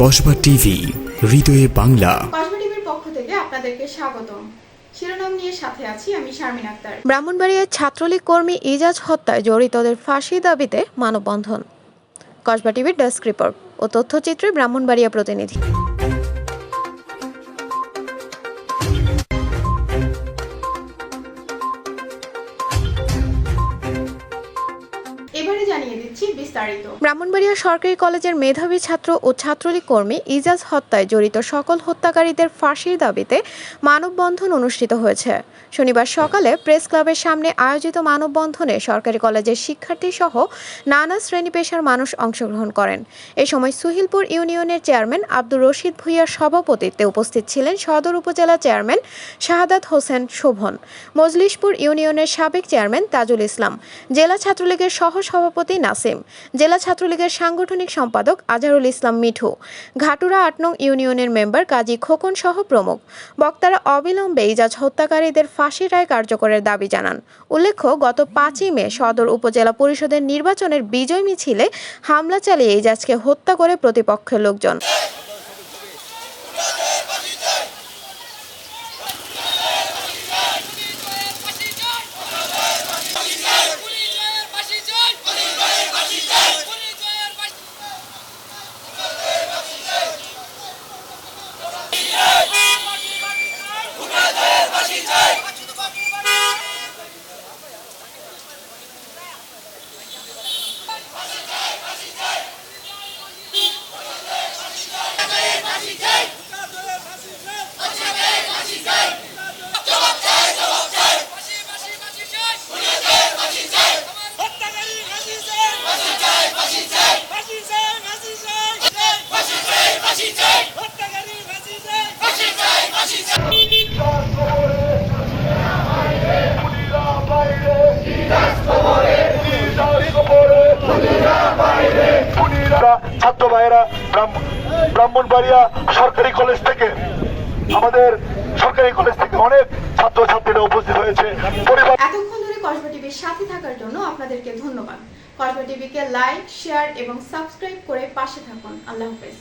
Kasba TV হৃদয়ে বাংলা। কসবা টিভির পক্ষ থেকে আপনাদেরকে স্বাগতম। শিরোনাম নিয়ে সাথে আছি আমি শারমিন আক্তার। ব্রাহ্মণবাড়িয়ার ছাত্রলীগ কর্মী ইজাজ হত্যায় জড়িতদের ফাঁসি দাবিতে মানববন্ধন। কসবা টিভির ডেস্ক রিপোর্ট ও তথ্যচিত্রে ব্রাহ্মণবাড়িয়া প্রতিনিধি। এবারে জানিয়ে দিচ্ছি বিস্তারিত। ব্রাহ্মণবাড়িয়া সরকারি কলেজের মেধাবী ছাত্র ও ছাত্রলীগ কর্মী ইজাজ হত্যায় জড়িত সকল হত্যাকারীদের ফাঁসির দাবিতে মানববন্ধন অনুষ্ঠিত হয়েছে। শনিবার সকালে প্রেস ক্লাবের সামনে আয়োজিত মানববন্ধনে সরকারি কলেজের শিক্ষার্থী সহ নানা শ্রেণি পেশার মানুষ অংশগ্রহণ করেন। এ সময় সুহিলপুর ইউনিয়নের চেয়ারম্যান আব্দুর রশিদ ভুইয়ার সভাপতিত্বে উপস্থিত ছিলেন সদর উপজেলা চেয়ারম্যান শাহাদাত হোসেন শোভন, মজলিশপুর ইউনিয়নের সাবেক চেয়ারম্যান তাজুল ইসলাম, জেলা ছাত্রলীগের সহ সভাপতি নাসিম, জেলা ছাত্রলীগের সাংগঠনিক সম্পাদক আজহারুল ইসলাম মিঠু, ঘাটুরা আট নং ইউনিয়নের মেম্বার কাজী খোকন সহ প্রমুখ। বক্তারা অবিলম্বে ইজাজ হত্যাকারীদের ফাঁসি রায় কার্যকরের দাবি জানান। উল্লেখ্য, গত পাঁচই মে সদর উপজেলা পরিষদের নির্বাচনের বিজয় মিছিলে হামলা চালিয়ে ইজাজকে হত্যা করে প্রতিপক্ষের লোকজন। চাই ভাইয়েরা, ব্রাহ্ম- ব্রাহ্মণবাড়িয়া সরকারি কলেজ থেকে, আমাদের সরকারি কলেজ থেকে অনেক ছাত্র ছাত্রীরা উপস্থিত হয়েছে। পরিবার এতক্ষণ ধরে কসবা টিভির সাথে থাকার জন্য আপনাদেরকে ধন্যবাদ। কসবা টিভিকে লাইক, শেয়ার এবং সাবস্ক্রাইব করে পাশে থাকুন। আল্লাহ হাফেজ।